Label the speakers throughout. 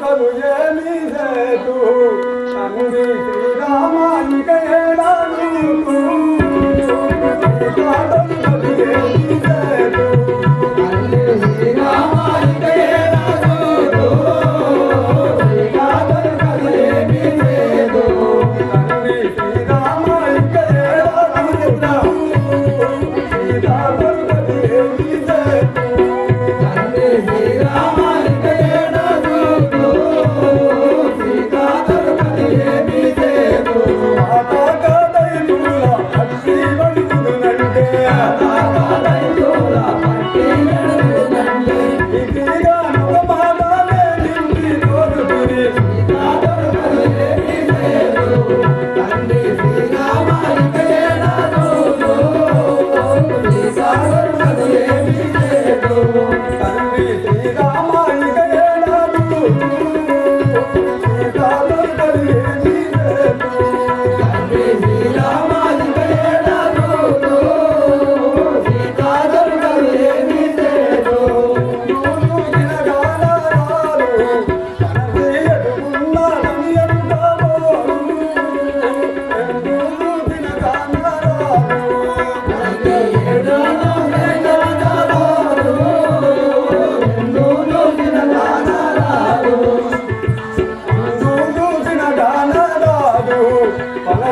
Speaker 1: కలు ఏమి లేదు తండ్రి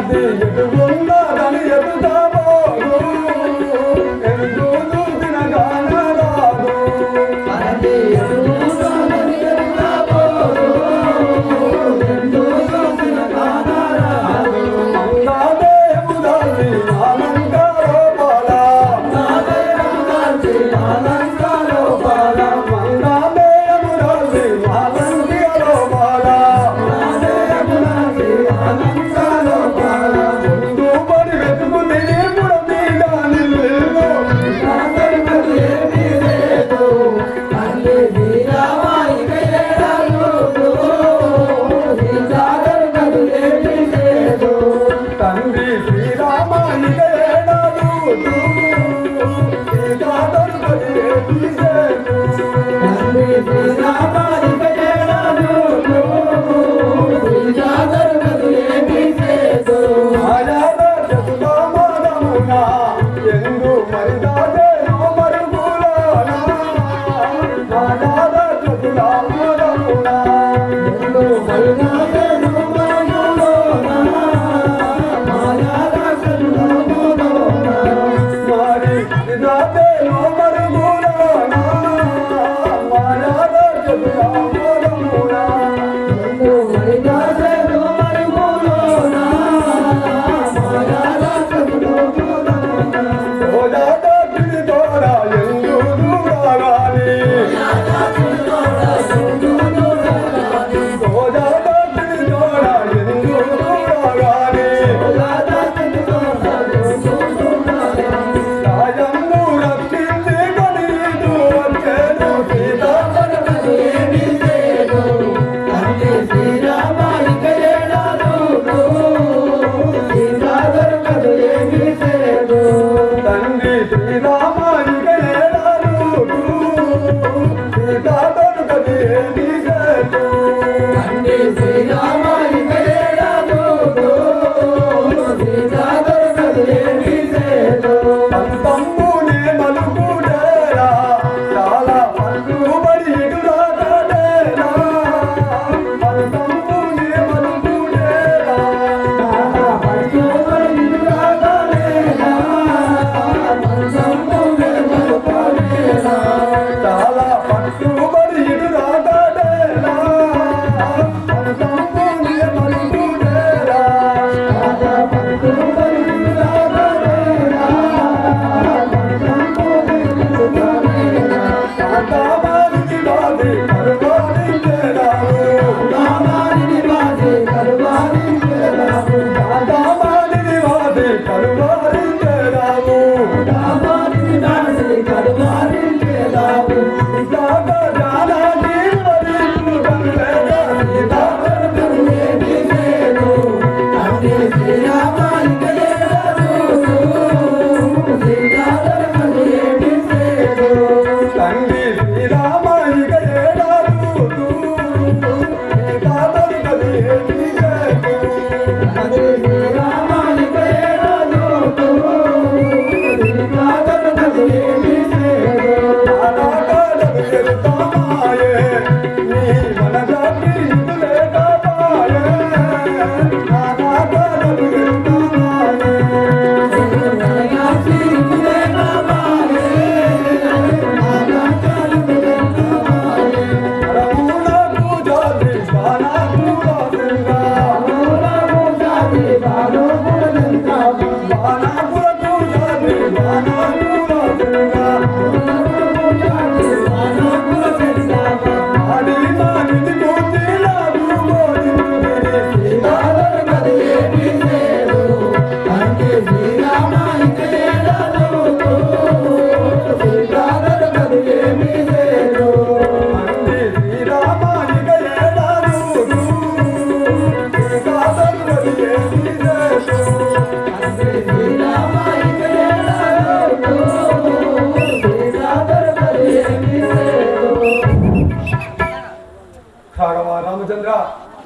Speaker 1: Yeah.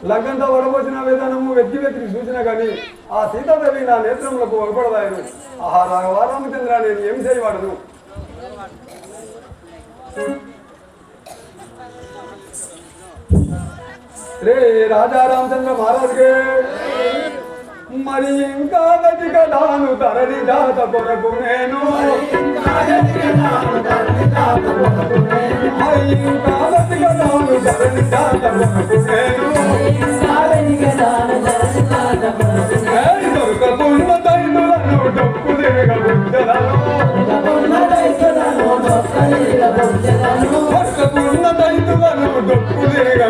Speaker 1: లంకంతా వడబోసిన విధానము వ్యక్తి వ్యక్తికి సూచన కానీ ఆ సీతాదేవి నా నేత్రములకు వగపడదాయను ఆహా రాఘవ రామచంద్ర నేను ఏం చేయవాడను రే రాజా రామచంద్ర మహారాజుకే మరి ఇంకా వెతికడాను తరలి దాత కొరకు నేను. మరి ఇంకా వెతికడాను తరలి దాత కొరకు నేను.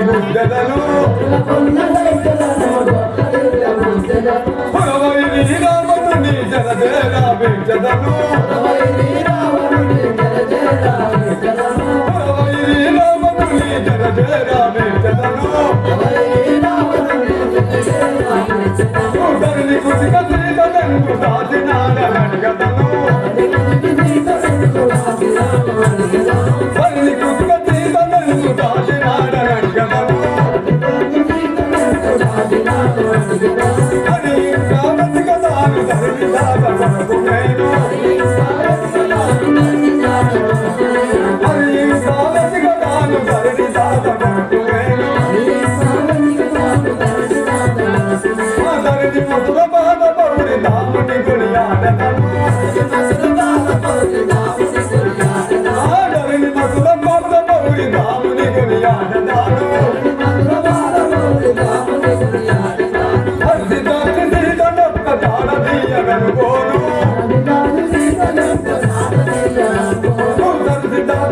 Speaker 1: డొక్కు దిగ బుద్ధలను పురవై రామనుని Hare Rama Sikha Dham Dhar Dhar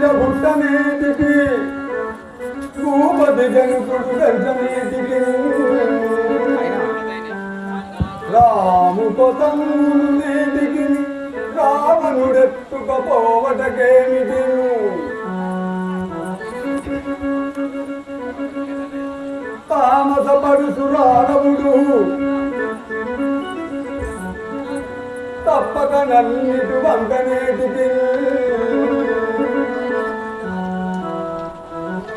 Speaker 1: మీద గుట్ట భూపతి జనుకుడు గర్జనేటికి రాము కోసం రావణుడెత్తుకపోవటకేమిటి తామస పడుసు తప్పక నన్నిటి వంకనేటికి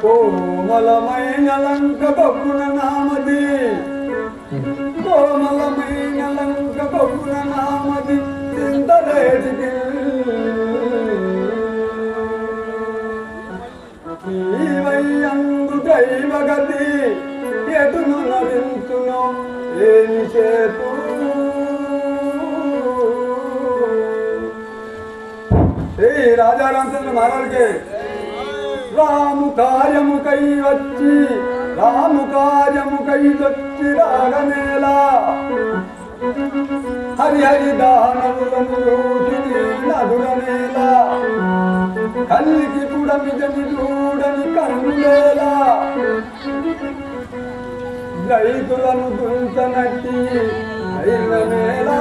Speaker 1: కోమలమైన లంక బొగ్గున నామది. కోమలమైన లంక బొగ్గున నామది. చింతలేటికి నీవయ్యందు దైవగతి ఎటును నవించును ఏమి చేతు శ్రీ రాజారామచంద్ర మహారాజుకే. రా కార్యము కై వచ్చి రాము కార్యము కై వచ్చి రాగనేలా హరి హరి దానవులను చూసి నదులనేలా కల్లికి కూడా నిజని చూడని కన్నులేలా రైతులను దుంచనట్టి ధైర్యమేలా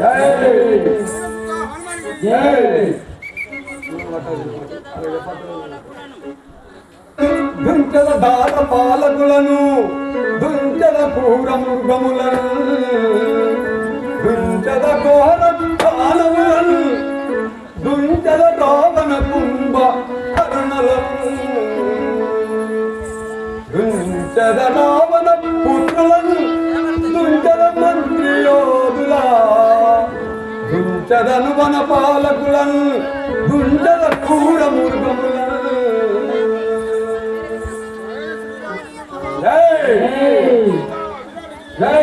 Speaker 1: జై. జై దాత పాలకులను దుంచల పూర మృగములను దుంచల ఘోర దానవులను దుంచల రావణ కుంభ కరుణలను దుంచల రావణ పుత్రులను దుంచల మంత్రి యోధులా చదను వన పాలకులను గుండల క్రూర మృగములను జై! జై!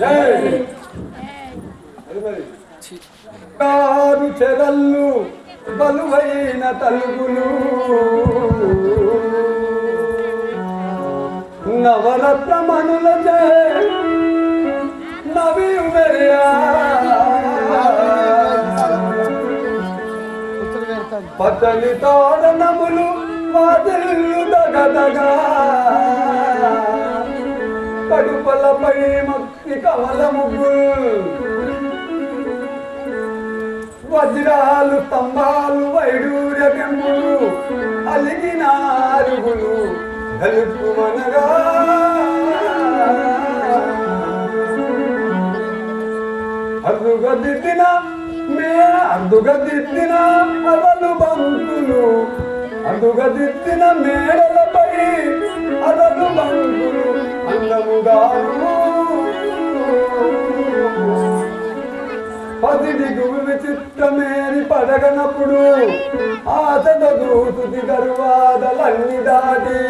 Speaker 1: జై! అది మరి. కారు చెరల్లు బలువైన తలుగులు నవరత్నమణులచే నవి పచ్చని తోరణములు వాదలు దగదగా. కడుపలపై మక్తి కవలము వజ్రాలు స్తంభాలు వైడూర్య కెంపులు అలిగిన అరుగులు గలుపుమనగా అరుదుగా దిద్దిన అదలు బంకులు అరుదుగా మేడలపై అదలు బంకులు అందముగాను పసిడిగు విచిత్రమేని పడగనప్పుడు ఆతద దూతుది గర్వాదలన్నీ దాటి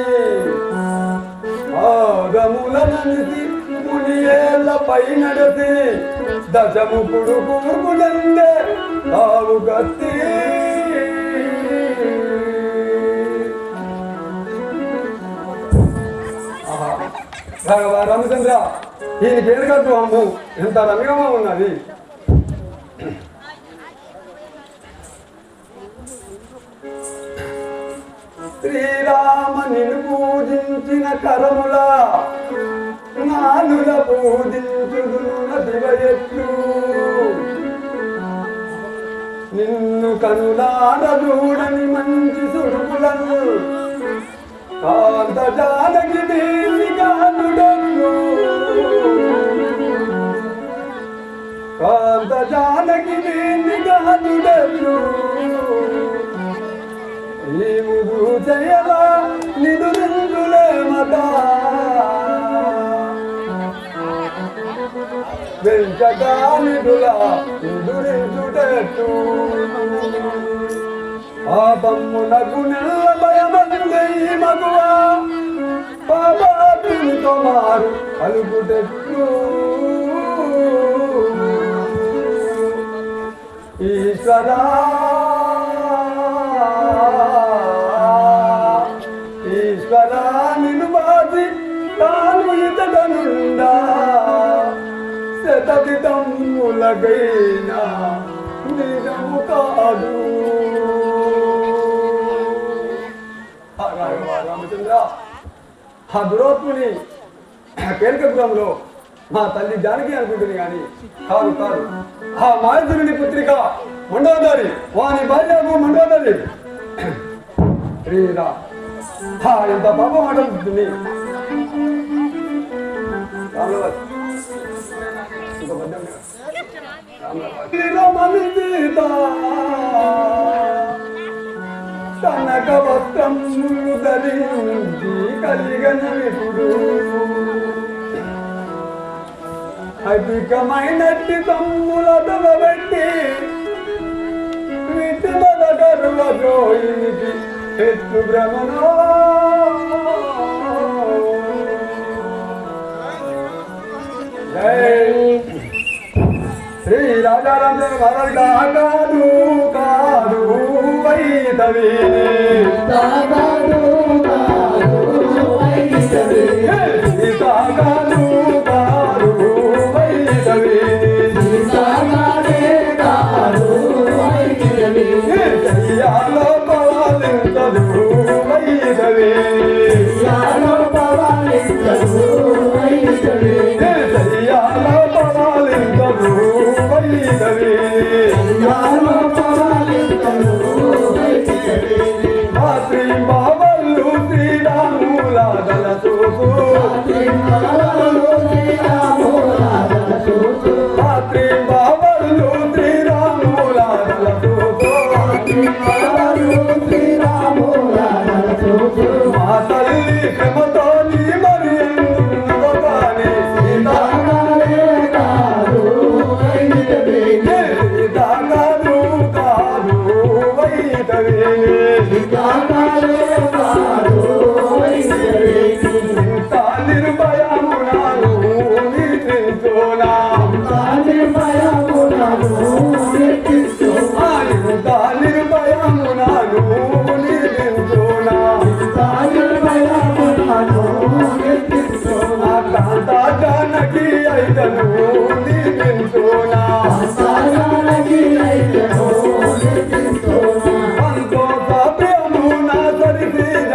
Speaker 1: ఆగములననిసి మునియేళ్ళ పై నడసి దశముకుడు కూర్పులందే తావు గత్తి ఆహా. భగవా రామచంద్ర ఈయనకి అమ్ము? ఎంత రమ్యంగా ఉన్నది? శ్రీరామ నిన్ను పూజించిన కరముల జ్ఞానుల పూజించుదున్న దివయట్లు. నిన్ను కనులాడ చూడని మంచి సుడుకులను కాంత జానకి దేవి కానుడను కాంత జానకి దేవి కానుడను ఈ ముదు. జయలా నిదురిందులే మత వెంకటానిదుల నిదురించుటట్టు ఆ తమ్మునకు మారు అలుగుటెట్లు ఈశ్వరా తమ్ములగైనా నిజము కాదు. రామచంద్ర. ఆ దురోత్ముని కేల్కపురంలో మా తల్లి జానకి అనుకుంటుంది కానీ కాదు కాదు. ఆ మాయదురుని పుత్రిక మండోదరి వాని భార్యకు మండోదరి. శ్రీరా హా ఎంత పాపం ఆడుతుంది రామలవారి. రమణి సీత కనక ధరించి కలిగన విపుడు అధికమైనట్టి తమ్ముల దొరబెట్టి విటుల గర్వద్రోహినికి ఎత్తు భ్రమణో జై శ్రీ కాదు కాదు వైదవే.